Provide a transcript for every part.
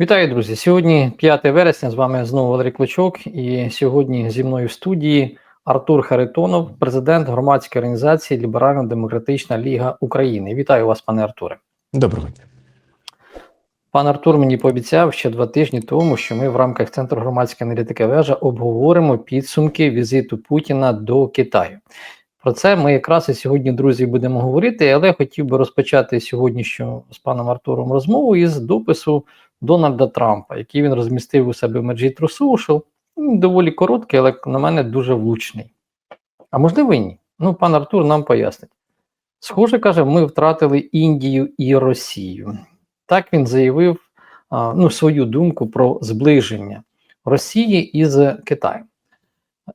Вітаю, друзі! Сьогодні 5 вересня. З вами знову Валерій Клочок. І сьогодні зі мною в студії Артур Харитонов, президент громадської організації Ліберально-Демократична Ліга України. Вітаю вас, пане Артуре. Доброго дня. Пан Артур мені пообіцяв ще два тижні тому, що ми в рамках Центру громадської аналітики вежа обговоримо підсумки візиту Путіна до Китаю. Про це ми якраз і сьогодні, друзі, будемо говорити, але хотів би розпочати сьогоднішню з паном Артуром розмову із допису Дональда Трампа, який він розмістив у себе в мережі. Він доволі короткий, але на мене дуже влучний. А можливо і ні. Ну, пан Артур нам пояснить. Схоже, каже, ми втратили Індію і Росію. Так він заявив ну, свою думку про зближення Росії із Китаєм,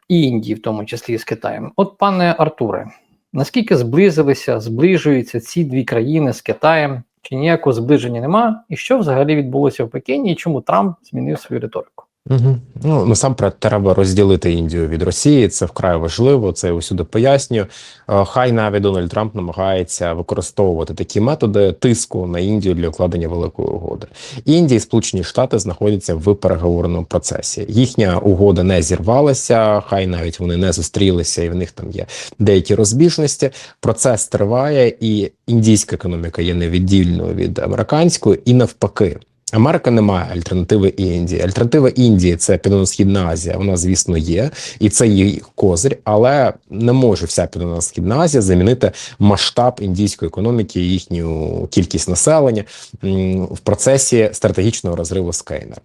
і Індії, в тому числі з Китаєм. От, пане Артуре, наскільки зблизилися, зближуються ці дві країни з Китаєм? Чи ніякого зближення нема? І що взагалі відбулося в Пекіні, і чому Трамп змінив свою риторику? Угу. Ну насамперед треба розділити Індію від Росії. Це вкрай важливо. Це я усюди пояснюю. Е, Хай навіть Дональд Трамп намагається використовувати такі методи тиску на Індію для укладення великої угоди. Індія і Сполучені Штати знаходяться в переговорному процесі. Їхня угода не зірвалася, хай навіть вони не зустрілися, і в них там є деякі розбіжності. Процес триває, і індійська економіка є невіддільною від американської, і навпаки. Америка не має альтернативи Індії. Альтернатива Індії це Південно-Східна Азія. Вона, звісно, є, і це їх козир, але не може вся Південно-Східна Азія замінити масштаб індійської економіки, їхню кількість населення в процесі стратегічного розриву з Кейнер.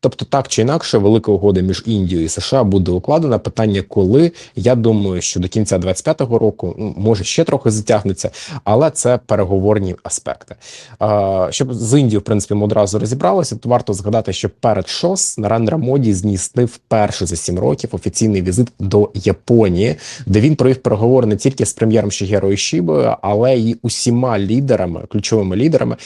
Тобто, так чи інакше, велика угода між Індією і США буде укладена. Питання, коли я думаю, що до кінця 25-го року ну, може ще трохи затягнеться, але це переговорні аспекти. Щоб з Індією, в принципі, ми одразу розібралися, розібралися, то варто згадати, що перед ШОС Нарендра Моді здійснив вперше за сім років офіційний візит до Японії, де він провів переговори не тільки з прем'єром Шігеро Ішібою, але й усіма лідерами, ключовими лідерами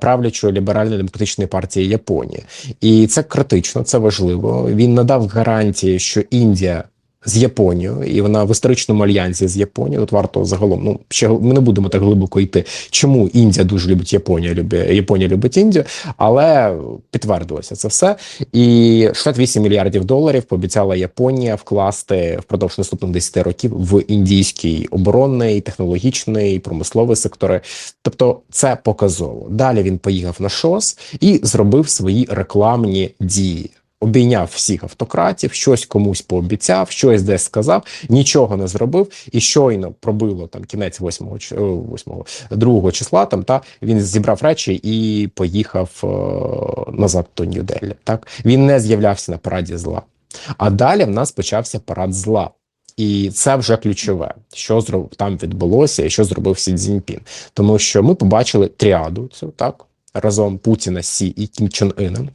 правлячої ліберально-демократичної партії Японії, і це критично, це важливо. Він надав гарантії, що Індія з Японією, і вона в історичному альянсі з Японією. Тут варто загалом. Ну ще ми не будемо так глибоко йти. Чому Індія дуже любить Японію, любить Японія любить Індію, але підтвердилося це все. І 68 мільярдів доларів пообіцяла Японія вкласти впродовж наступних 10 років в індійський оборонний, технологічний промисловий сектори. Тобто, це показово. Далі він поїхав на ШОС і зробив свої рекламні дії. Обійняв всіх автократів, щось комусь пообіцяв, щось десь сказав, нічого не зробив, і щойно пробило там кінець 8 8 2 числа. Там та він зібрав речі і поїхав е, назад до Нью-Делі. Так він не з'являвся на параді зла. А далі в нас почався парад зла. І це вже ключове, що там відбулося, і що зробив Сі Цзіньпін. Тому що ми побачили тріаду цю так разом Путіна, Сі і Кім Чен Іном.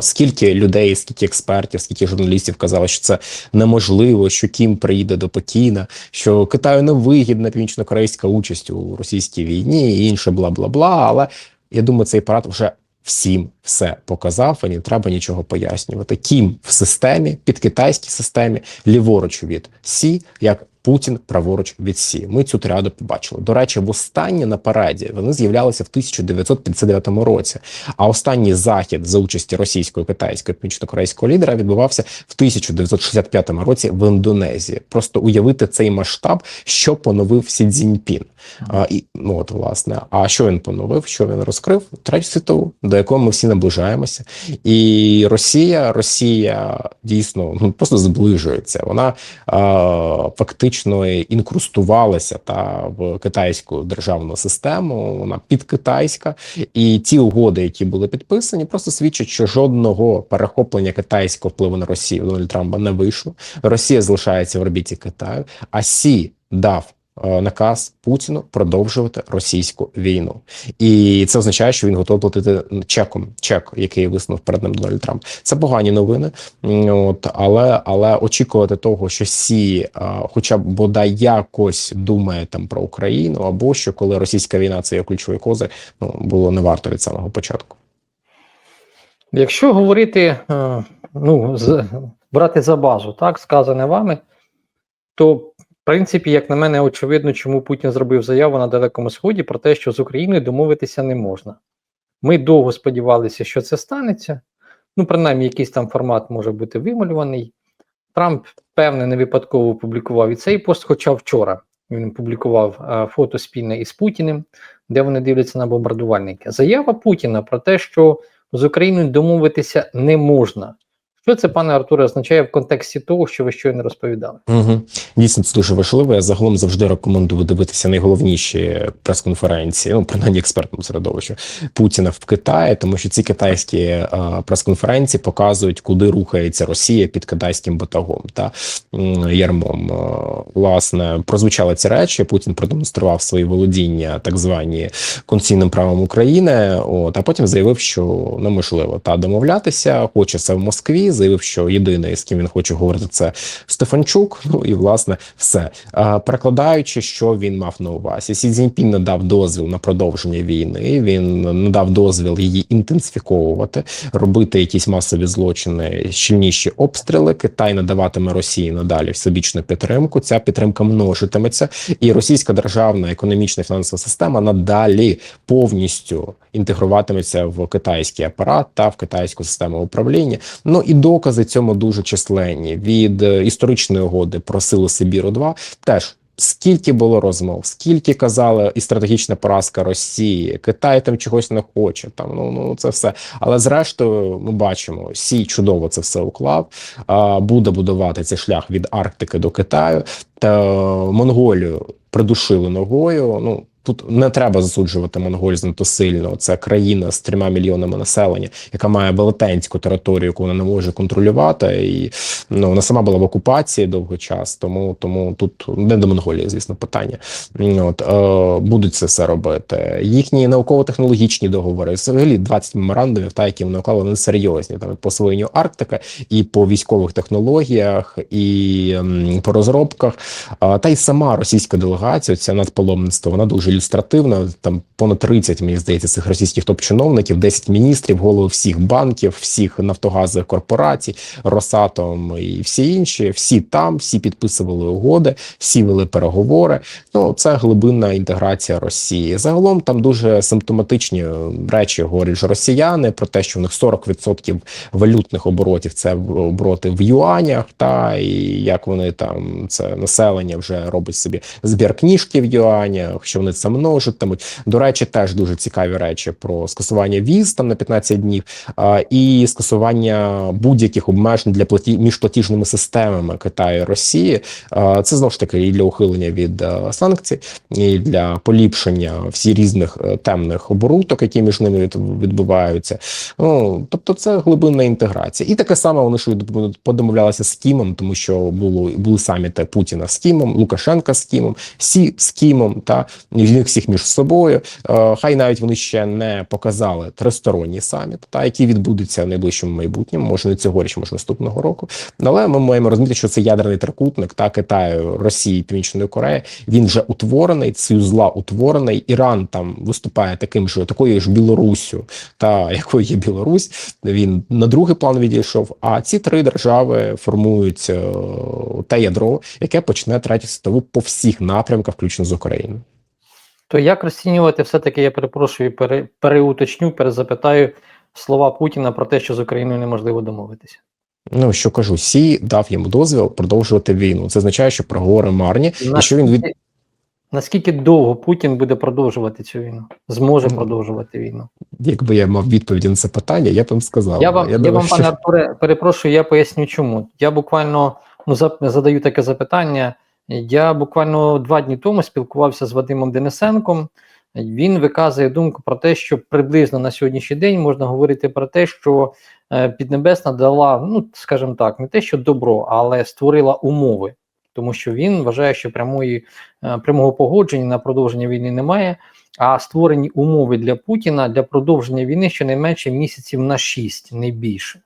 Скільки людей, скільки експертів, скільки журналістів казали, що це неможливо, що Кім приїде до Пекіна, що Китаю не вигідна північно-корейська участь у російській війні і інше, бла бла бла. Але я думаю, цей парад вже всім все показав, і не треба нічого пояснювати. Кім в системі, під китайській системі, ліворуч від Сі, як Путін праворуч від Сі. Ми цю тріаду побачили. До речі, в останнє на параді вони з'являлися в 1959 році. А останній захід за участі російського, китайського північно-корейського лідера відбувався в 1965 році в Індонезії. Просто уявити цей масштаб, що поновив Сі Цзіньпін. А, і ну от власне, а що він поновив? Що він розкрив? Третю світову, до якої ми всі наближаємося, і Росія, Росія дійсно ну просто зближується. Вона а, фактично інкрустувалася та в китайську державну систему. Вона підкитайська, і ті угоди, які були підписані, просто свідчать, що жодного перехоплення китайського впливу на Росію Дональд Трампа не вийшло. Росія залишається в орбіті Китаю, а Сі дав. Е, наказ Путіну продовжувати російську війну, і це означає, що він готовий платити чеком, чек, який виснув перед ним Дональд Трамп. Це погані новини. От але але очікувати того, що Сі, е, хоча б бодай якось думає там про Україну, або що коли російська війна це є ключовий козир, ну було не варто від самого початку. Якщо говорити, е, ну з брати за базу, так сказане вами, то принципі, як на мене, очевидно, чому Путін зробив заяву на Далекому Сході про те, що з Україною домовитися не можна. Ми довго сподівалися, що це станеться. Ну, принаймні, якийсь там формат може бути вималюваний. Трамп, певне, не випадково опублікував і цей пост, хоча вчора він публікував е, фото спільне із Путіним, де вони дивляться на бомбардувальники. Заява Путіна про те, що з Україною домовитися не можна. Що це, пане Артуре, означає в контексті того, що ви щойно розповідали? Угу. Дійсно, це дуже важливо. Я загалом завжди рекомендую дивитися найголовніші прес-конференції, ну принаймні експертному середовищу Путіна в Китаї, тому що ці китайські е, прес-конференції показують, куди рухається Росія під китайським батагом та ярмом. Е, Власне, прозвучали ці речі. Путін продемонстрував свої володіння, так звані конституційним правом України. От а потім заявив, що неможливо та домовлятися, хоче це в Москві. Заявив, що єдиний, з ким він хоче говорити, це Стефанчук. Ну і власне все перекладаючи, що він мав на увазі. Сі Цзіньпін надав дозвіл на продовження війни. Він надав дозвіл її інтенсифіковувати, робити якісь масові злочини, щільніші обстріли. Китай надаватиме Росії надалі всебічну підтримку. Ця підтримка множитиметься, і російська державна економічна фінансова система надалі повністю інтегруватиметься в китайський апарат та в китайську систему управління. Ну і докази цьому дуже численні від е, історичної угоди про силу Сибіру 2 теж. Скільки було розмов, скільки казали і стратегічна поразка Росії, Китай там чогось не хоче. Там ну ну це все. Але зрештою, ми бачимо, Сі чудово це все уклав. А, буде будувати цей шлях від Арктики до Китаю. Та Монголію придушили ногою. Ну тут не треба засуджувати Монголію занадто сильно. Це країна з трьома мільйонами населення, яка має велетенську територію, яку вона не може контролювати, і ну вона сама була в окупації довгий час. Тому тому тут не до Монголії, звісно, питання. От е, будуть це все робити. Їхні науково-технологічні договори, взагалі 20 меморандумів, та які вони уклали, вони серйозні там по освоєнню Арктики і по військових технологіях, і м, по розробках. А, та й сама російська делегація, ця надпаломництво, вона дуже ілюстративна. Там понад 30, мені здається, цих російських топ-чиновників, 10 міністрів, голови всіх банків, всіх нафтогазових корпорацій, Росатом і всі інші. Всі там, всі підписували угоди, всі вели переговори. Ну це глибинна інтеграція Росії. Загалом там дуже симптоматичні речі говорять ж росіяни про те, що в них 40% валютних оборотів це обороти в юанях, та і як вони там це населення вже робить собі збір книжки в юанях, що вони це множитимуть. До речі, теж дуже цікаві речі про скасування віз там на 15 днів а, і скасування будь-яких обмежень для платі між платіжними системами Китаю і Росії. А, це знову ж таки і для ухилення від а, санкцій, і для поліпшення всі різних е, темних оборудок, які між ними від- відбуваються. Ну тобто, це глибинна інтеграція, і таке саме вони ж подомовлялися з Кімом, тому що було були саміти Путіна з Кімом, Лукашенка з Кімом, Сі з Кімом, та і всіх між собою. Е, Хай навіть вони ще не показали тристоронній саміт, та який відбудеться в найближчому майбутньому, може не цьогоріч, може наступного року. Але ми маємо розуміти, що це ядерний трикутник та Китаю, Росії, Північної Кореї. Він вже утворений, союз зла утворений. Іран там виступає таким же такою ж Білоруссю, та якою є Білорусь. Він на другий план відійшов. А ці три держави формують е, те ядро, яке почне третю світову по всіх напрямках, включно з Україною. То як розцінювати все-таки, я перепрошую, пере, переуточню, перезапитаю слова Путіна про те, що з Україною неможливо домовитися. Ну що кажу, Сі дав йому дозвіл продовжувати війну. Це означає, що проговори марні, і що він від Наскільки- Наскільки довго Путін буде продовжувати цю війну? Зможе Ну, продовжувати війну? якби я мав відповіді на це питання, я б вам сказав. Я вам, я, думаю, вам, що- пане Артуре, перепрошую, я поясню чому. Я буквально ну, задаю таке запитання. Я буквально два дні тому спілкувався з Вадимом Денисенком. Він виказує думку про те, що приблизно на сьогоднішній день можна говорити про те, що е, Піднебесна дала, ну скажімо так, не те, що добро, але створила умови, тому що він вважає, що прямої е, прямого погодження на продовження війни немає. А створені умови для Путіна для продовження війни щонайменше місяців на 6, не більше.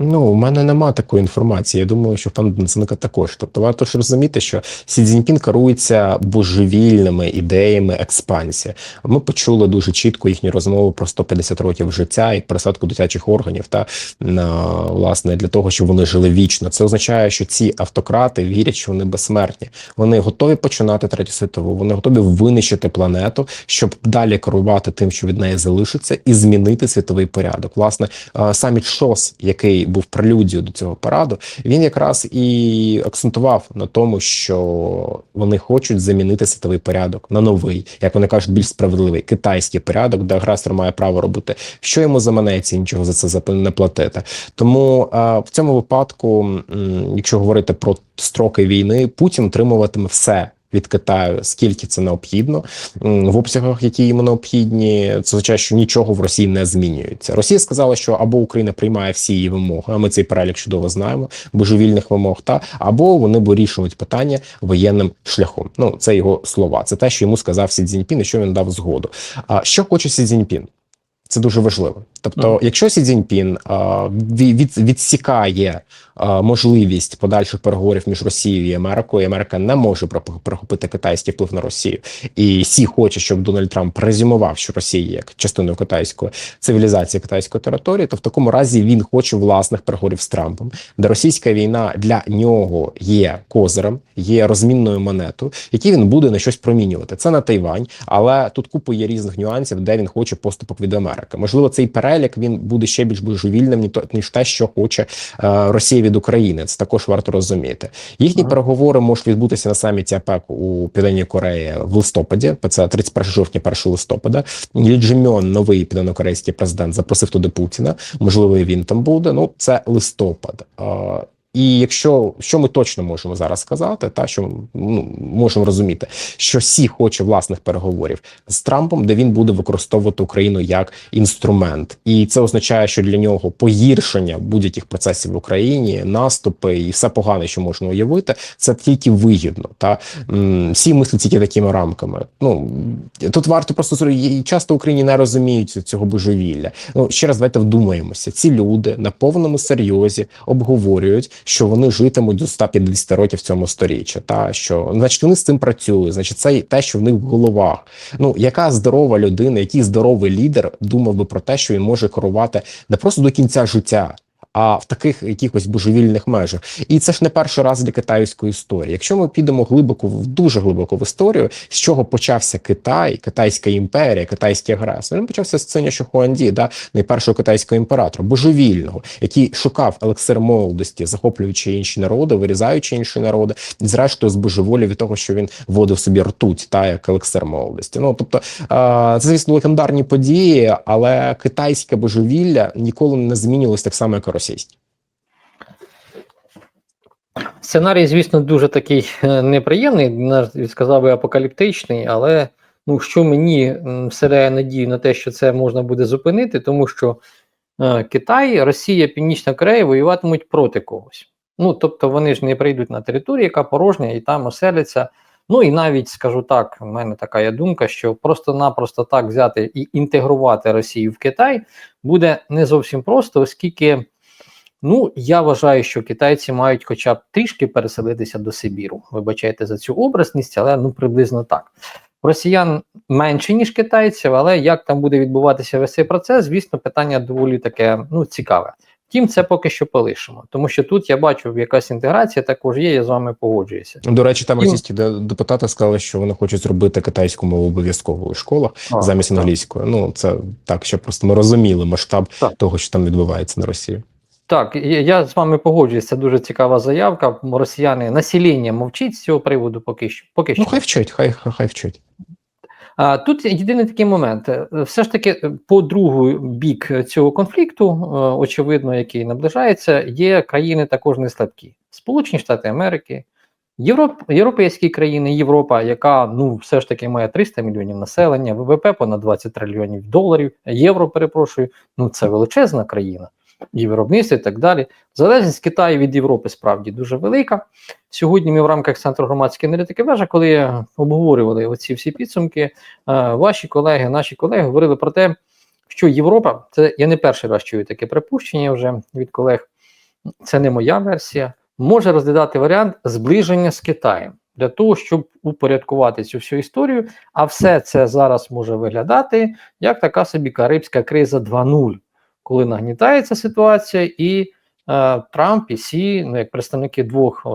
Ну, у мене нема такої інформації. Я думаю, що пан Денисенка також. Тобто, варто ж розуміти, що Сі Цзіньпін керується божевільними ідеями експансії. Ми почули дуже чітко їхню розмову про 150 років життя і пересадку дитячих органів та на власне для того, щоб вони жили вічно. Це означає, що ці автократи вірять, що вони безсмертні. Вони готові починати третю світову. Вони готові винищити планету, щоб далі керувати тим, що від неї залишиться, і змінити світовий порядок. Власне, е, саміт ШОС, який був прелюдією до цього параду, він якраз і акцентував на тому, що вони хочуть замінити світовий порядок на новий, як вони кажуть, більш справедливий китайський порядок, де агресор має право робити, що йому заманеться, нічого за це не платити. Тому е, в цьому випадку, якщо говорити про строки війни, Путін отримуватиме все. Від Китаю, скільки це необхідно в обсягах, які йому необхідні, це означає, що нічого в Росії не змінюється. Росія сказала, що або Україна приймає всі її вимоги, а ми цей перелік чудово знаємо, божевільних вимог, та або вони вирішують питання воєнним шляхом. Ну це його слова. Це те, що йому сказав Сі Цзіньпін, і що він дав згоду. А що хоче Сі Цзіньпін? Це дуже важливо. Тобто, Мгм. якщо Сі Цзіньпін а, від, відсікає а, можливість подальших переговорів між Росією і Америкою, і Америка не може прохопити китайський вплив на Росію, і Сі хоче, щоб Дональд Трамп презюмував, що Росія як частиною китайської цивілізації китайської території, то в такому разі він хоче власних переговорів з Трампом, де російська війна для нього є козирем, є розмінною монетою, які він буде на щось промінювати. Це на Тайвань, але тут купа є різних нюансів, де він хоче поступок від Америки. Можливо, цей перелік він буде ще більш божевільним, ніж те, що хоче е, Росія від України. Це також варто розуміти. Їхні Ага. переговори можуть відбутися на саміті АПЕК у Південній Кореї в листопаді. Це 31 жовтня, 1 листопада. Лі Джимьон, новий південнокорейський президент, запросив туди Путіна. Можливо, він там буде. Ну це листопад. І якщо що ми точно можемо зараз сказати, та що ну, можемо розуміти, що Сі хоче власних переговорів з Трампом, де він буде використовувати Україну як інструмент, і це означає, що для нього погіршення будь-яких процесів в Україні, наступи і все погане, що можна уявити, це тільки вигідно. Та М, Сі мислить тільки такими рамками. Ну тут варто просто часто в Україні не розуміють цього божевілля. Ну ще раз давайте вдумаємося. Ці люди на повному серйозі обговорюють, що вони житимуть до 150 років в цьому сторіччі. Та що значить вони з цим працюють, значить, це те, що в них в головах. Ну яка здорова людина, який здоровий лідер думав би про те, що він може керувати не просто до кінця життя. А в таких якихось божевільних межах, і це ж не перший раз для китайської історії. Якщо ми підемо глибоко в дуже глибоко в історію, з чого почався Китай, Китайська імперія, китайський агресор, він почався з Ценя Шохуанді, да найпершого китайського імператора, божевільного, який шукав елексир молодості, захоплюючи інші народи, вирізаючи інші народи, і зрештою збожеволів від того, що він вводив собі ртуть, та як елексир молодості. Ну тобто, це звісно легендарні події, але китайське божевілля ніколи не змінювалось так само, як і російське. Сценарій, звісно, дуже такий е, неприємний, сказав би апокаліптичний, але ну, що мені вселяє надію на те, що це можна буде зупинити, тому що е, Китай, Росія, Північна Корея воюватимуть проти когось. Ну, тобто вони ж не прийдуть на територію, яка порожня, і там оселяться. Ну і навіть скажу так, в мене така є думка, що просто-напросто так взяти і інтегрувати Росію в Китай буде не зовсім просто, оскільки. Ну, я вважаю, що китайці мають хоча б трішки переселитися до Сибіру. Вибачайте за цю образність, але ну приблизно так. Росіян менше, ніж китайців, але як там буде відбуватися весь цей процес, звісно, питання доволі таке ну, цікаве. Втім, це поки що полишимо, тому що тут я бачу, якась інтеграція також є, я з вами погоджуюся. До речі, там російські де- депутати сказали, що вони хочуть зробити китайську мову обов'язковою в школах А, замість так. англійської. Ну це так, щоб просто ми розуміли масштаб Так. того, що там відбувається на Росії. Так, я- з вами погоджуюсь, це дуже цікава заявка. Росіяни населення мовчить з цього приводу поки що. Поки що. Ну хай вчать, хай хай, вчать. А, тут єдиний такий момент. Е, Все ж таки, е, по другу бік цього конфлікту, е, очевидно, який наближається, є країни також не слабкі. Сполучені Штати Америки, Європ, європейські країни, Європа, яка ну все ж таки має 300 мільйонів населення, ВВП понад 20 трильйонів доларів, євро, перепрошую. Ну це величезна країна, і виробництво, і так далі. Залежність Китаю від Європи справді дуже велика. Сьогодні ми в рамках Центру громадської аналітики вежа, коли обговорювали оці всі підсумки, е, ваші колеги, наші колеги говорили про те, що Європа, це я не перший раз чую таке припущення вже від колег, це не моя версія, може розглядати варіант зближення з Китаєм для того, щоб упорядкувати цю всю історію. А все це зараз може виглядати як така собі карибська криза 2.0, коли нагнітається ситуація, і е, Трамп і Сі, ну як представники двох е,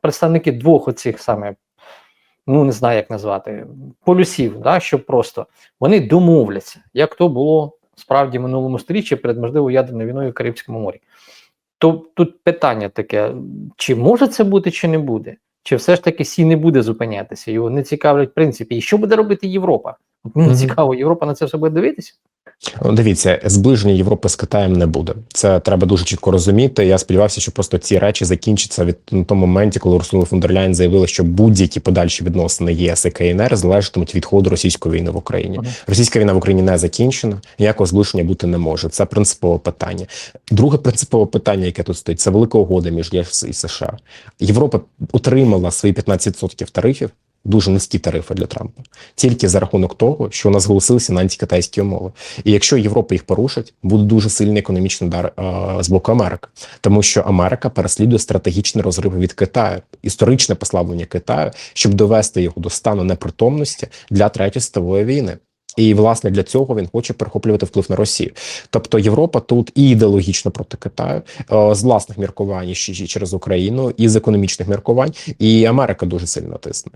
представники двох оцих саме. Ну, не знаю, як назвати, полюсів, да, щоб просто вони домовляться, як то було справді в минулому сторіччі перед можливо ядерною війною в Карибському морі. То тут питання таке: чи може це бути, чи не буде? Чи все ж таки Сі не буде зупинятися? Його не цікавлять в принципі. І що буде робити Європа? Мені Мгм. цікаво, Європа на це все буде дивитися? Дивіться, зближення Європи з Китаєм не буде. Це треба дуже чітко розуміти. Я сподівався, що просто ці речі закінчаться від на тому моменті, коли Урсула фон дер Ляйн заявила, що будь-які подальші відносини ЄС і КНР залежатимуть від ходу російської війни в Україні. Мгм. Російська війна в Україні не закінчена, ніякого зближення бути не може. Це принципове питання. Друге принципове питання, яке тут стоїть, це велика угода між ЄС і США. Європа отримала свої 15% тарифів. Дуже низькі тарифи для Трампа тільки за рахунок того, що у нас зголосилися на антикитайські умови. І якщо Європа їх порушить, буде дуже сильний економічний удар е, з боку Америки, тому що Америка переслідує стратегічний розрив від Китаю, історичне послаблення Китаю, щоб довести його до стану непритомності для третьої світової війни. І власне для цього він хоче перехоплювати вплив на Росію. Тобто Європа тут і ідеологічно проти Китаю е, з власних міркувань через Україну, і з економічних міркувань, і Америка дуже сильно тисне.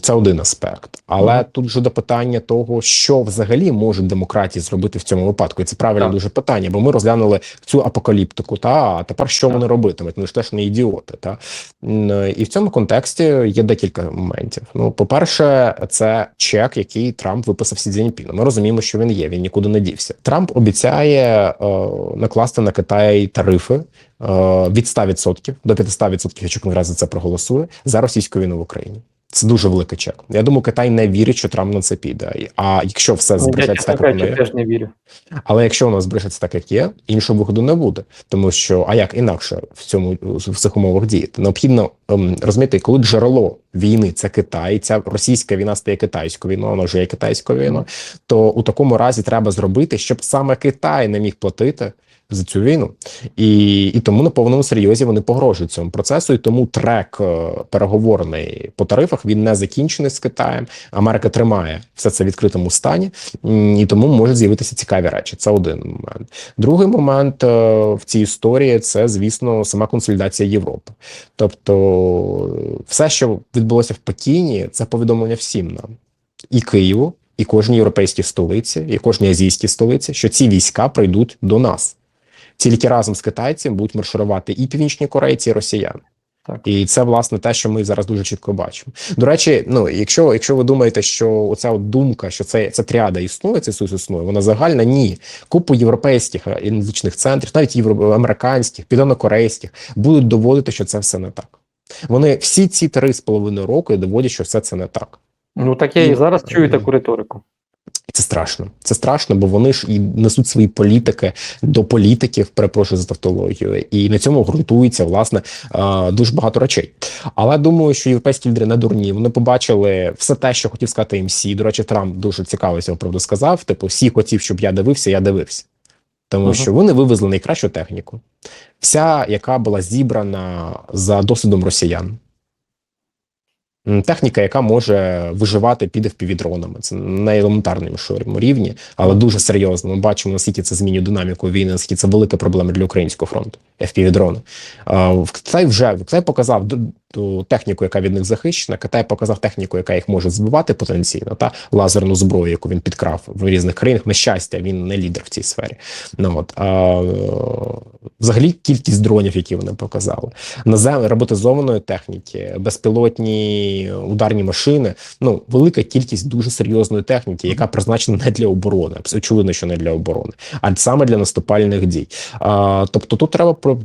Це один аспект. Але Мгм. тут же до питання того, що взагалі можуть демократії зробити в цьому випадку, і це правильне Так. дуже питання, бо ми розглянули цю апокаліптику. Та а тепер що Так. вони робитимуть? Вони ж теж не ідіоти. Та і в цьому контексті є декілька моментів. Ну, по-перше, це чек, який Трамп виписав Сі Цзіньпіна. Ми розуміємо, що він є. Він нікуди не дівся. Трамп обіцяє е, накласти на Китай тарифи е, від 100% до 500%, якщо Конгрес за це проголосує за російську війну в Україні. Це дуже великий чек. Я думаю, Китай не вірить, що Трамп на це піде. А якщо все Ну, збережеться так, як воно є, теж не вірю. але якщо воно збережеться так, як є, іншого виходу не буде, тому що а як інакше в цьому в цих умовах діяти? Необхідно ем, розуміти, коли джерело війни це Китай, ця російська війна стає китайською війною, вона вже є китайською війною, то у такому разі треба зробити, щоб саме Китай не міг платити. За цю війну, і і тому на повному серйозі вони погрожують цьому процесу. І тому трек е, переговорний по тарифах він не закінчений з Китаєм. Америка тримає все це в відкритому стані, і тому можуть з'явитися цікаві речі. Це один момент. Другий момент е, в цій історії це, звісно, сама консолідація Європи. Тобто, все, що відбулося в Пекіні, це повідомлення всім нам і Києву, і кожній європейській столиці, і кожній азійській столиці, що ці війська прийдуть до нас. Тільки разом з китайцями будуть марширувати і північні корейці, і росіяни. Так. І це власне те, що ми зараз дуже чітко бачимо. До речі, ну якщо якщо ви думаєте, що оця от думка, що це ця тріада існує, цей союз існує, вона загальна, ні. Купу європейських е, аналітичних центрів, навіть євроамериканських, південнокорейських, будуть доводити, що це все не так. Вони всі ці три з половиною роки доводять, що все це не так. Ну так я і І- зараз чую таку риторику. Це страшно. Це страшно, бо вони ж і несуть свої політики до політиків, перепрошую за тавтологію, і на цьому ґрунтується власне дуже багато речей. Але думаю, що європейські лідери не дурні. Вони побачили все те, що хотів сказати МС. До речі, Трамп дуже цікаво цього правду сказав. Типу, всі хотів, щоб я дивився, я дивився. Тому Мгм. що вони вивезли найкращу техніку, вся, яка була зібрана за досвідом росіян. Техніка, яка може виживати під FPV-дронами. Це на елементарному рівні, але дуже серйозно. Ми бачимо, наскільки це змінює динаміку війни, наскільки це велика проблема для українського фронту. FPV-дрони. Китай вже Китай показав ту техніку, яка від них захищена. Китай показав техніку, яка їх може збивати потенційно, та лазерну зброю, яку він підкрав в різних країнах. На щастя, він не лідер в цій сфері. Ну от а, взагалі кількість дронів, які вони показали, назем роботизованої техніки, безпілотні ударні машини. Ну велика кількість дуже серйозної техніки, яка призначена не для оборони, очевидно, що не для оборони, а саме для наступальних дій. А, тобто тут треба про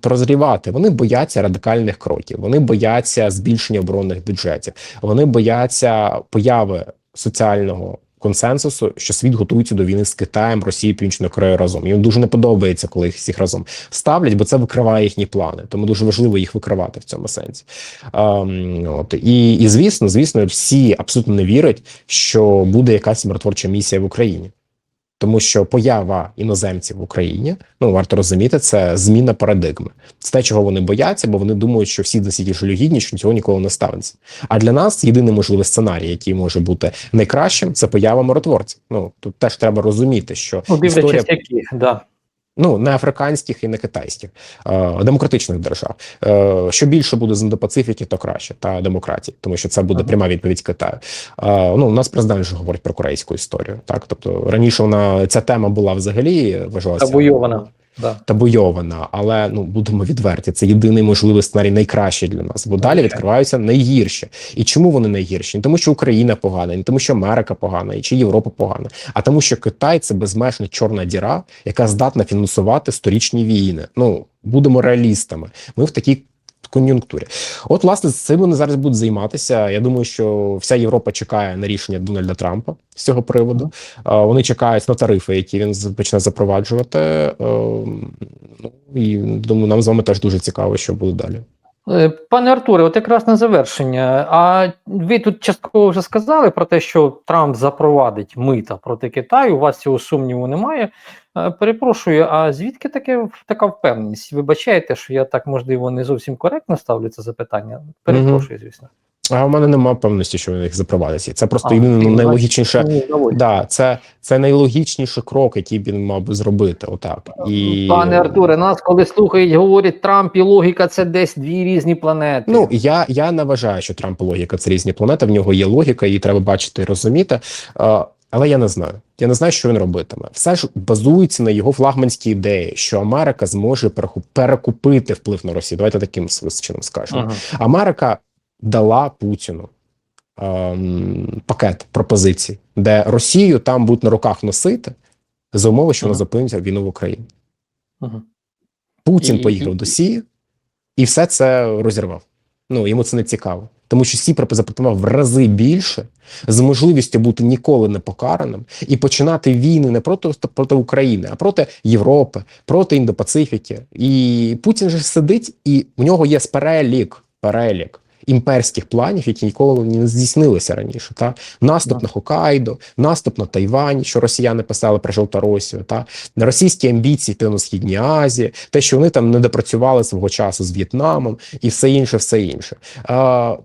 прозрівати. Вони бояться радикальних кроків, вони бояться збільшення оборонних бюджетів, вони бояться появи соціального. Консенсусу, що світ готується до війни з Китаєм, Росією, Північною Кореєю разом. Їм дуже не подобається, коли їх всіх разом ставлять, бо це викриває їхні плани. Тому дуже важливо їх викривати в цьому сенсі. Ем, от і, і звісно, звісно, всі абсолютно не вірять, що буде якась миротворча місія в Україні. Тому що поява іноземців в Україні, ну варто розуміти, це зміна парадигми. Це те, чого вони бояться, бо вони думають, що всі досі світі жалюгідні, що цього ніколи не станеться. А для нас єдиний можливий сценарій, який може бути найкращим, це поява миротворців. Ну тут теж треба розуміти, що Ну, історія які, да. Ну не африканських і не китайських, е, демократичних держав. Е, що більше буде з індопацифіки, то краще та демократії, тому що це буде пряма відповідь Китаю. Е, ну у нас президент же говорить про корейську історію. Так, тобто раніше вона ця тема була взагалі вважалася Табуйована. Да. табуйована, але ну будемо відверті. Це єдиний можливий сценарій, найкращий для нас. Бо далі відкриваються найгірші. І чому вони найгірші? Не тому, що Україна погана, не тому, що Америка погана, і чи Європа погана, а тому, що Китай це безмежна чорна діра, яка здатна фінансувати сторічні війни. Ну будемо реалістами. Ми в такій. Кон'юнктурі, от власне з цим вони зараз будуть займатися. Я думаю, що вся Європа чекає на рішення Дональда Трампа з цього приводу. Вони чекають на тарифи, які він почне запроваджувати. Ну і думаю, нам з вами теж дуже цікаво, що буде далі. Е, Пане Артуре, от якраз на завершення. А ви тут частково вже сказали про те, що Трамп запровадить мита проти Китаю. У вас цього сумніву немає. Е, Перепрошую, а звідки таке така впевненість? Вибачайте, що я так можливо не зовсім коректно ставлю це запитання. Перепрошую, звісно. А в мене немає певності, що він їх запровадить. Це просто А, єдине найлогічніше. Ні. Да, це, це найлогічніший крок, який він мав би зробити. Отак. І... Пане Артуре, нас коли слухають, говорять Трамп і логіка це десь дві різні планети. Ну я, я не вважаю, що Трамп логіка це різні планети. В нього є логіка, її треба бачити і розуміти. Але я не знаю. Я не знаю, що він робитиме. Все ж базується на його флагманській ідеї, що Америка зможе перекупити вплив на Росію. Давайте таким чином скажемо. Ага. Америка дала Путіну ем, пакет пропозицій, де Росію там будуть на руках носити за умови, що вона Ага. зупинить війну в Україні. Ага. Путін І- поїхав і- до Сії і все це розірвав. Ну йому це не цікаво, тому що Сі запропонував в рази більше з можливістю бути ніколи не покараним і починати війни не проти, проти України, а проти Європи, проти Індопацифіки. І Путін же сидить, і в нього є перелік, перелік імперських планів, які ніколи не здійснилися раніше. Та наступ на Хокайдо, наступ на Тайвань, що росіяни писали про Жовторосію, та російські амбіції в Південно-Східній Азії, те, що вони там не допрацювали свого часу з В'єтнамом, і все інше, все інше. А,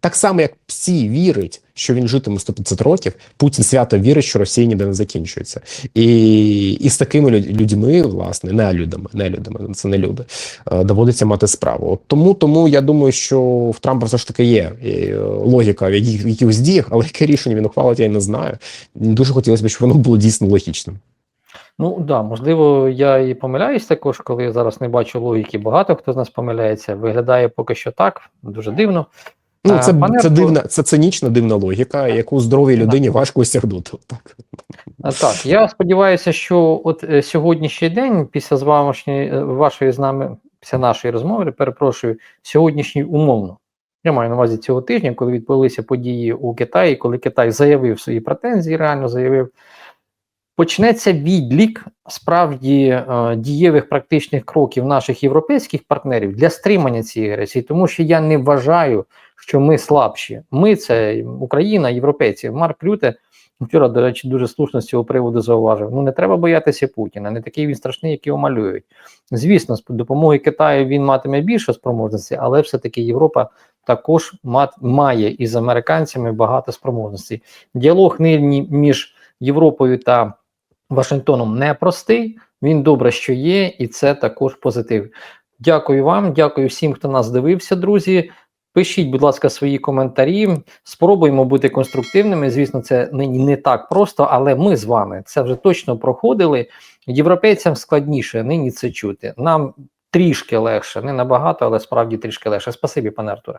так само, як всі вірить, що він житиме 150 років, Путін свято вірить, що Росія ніде не закінчується. І, і з такими людьми, власне, не людьми, не людьми, це не люди, е, доводиться мати справу. От тому, тому я думаю, що в Трампа все ж таки є е, логіка в яких- в якихось діях, але яке рішення він ухвалить, я не знаю. Дуже хотілося б, щоб воно було дійсно логічним. Ну да, можливо, я і помиляюсь також, коли я зараз не бачу логіки. Багато хто з нас помиляється. Виглядає поки що так, дуже дивно. Ну, це, пане це дивна, це цинічна дивна логіка, яку здоровій людині важко осягнути. Так. Так, я сподіваюся, що от е, сьогоднішній день, після з вамошньої, е, вашої з нами, після нашої розмови, перепрошую, сьогоднішній умовно. Я маю на увазі цього тижня, коли відбулися події у Китаї, коли Китай заявив свої претензії, реально заявив. Почнеться відлік справді е, дієвих практичних кроків наших європейських партнерів для стримання цієї агресії, тому що я не вважаю, що ми слабші. Ми це Україна, європейці. Марк Люте вчора, до речі, дуже слушно з цього приводу зауважив. Ну не треба боятися Путіна, не такий він страшний, як його малюють. Звісно, з допомогою Китаю він матиме більше спроможності, але все-таки Європа також мат, має із американцями багато спроможностей. Діалог нині між Європою та Вашингтоном непростий. Він добре, що є, і це також позитив. Дякую вам, дякую всім, хто нас дивився, друзі. Пишіть, будь ласка, свої коментарі. Спробуємо бути конструктивними. Звісно, це нині не так просто, але ми з вами це вже точно проходили. Європейцям складніше нині це чути. Нам трішки легше, не набагато, але справді трішки легше. Спасибі, пане Артуре.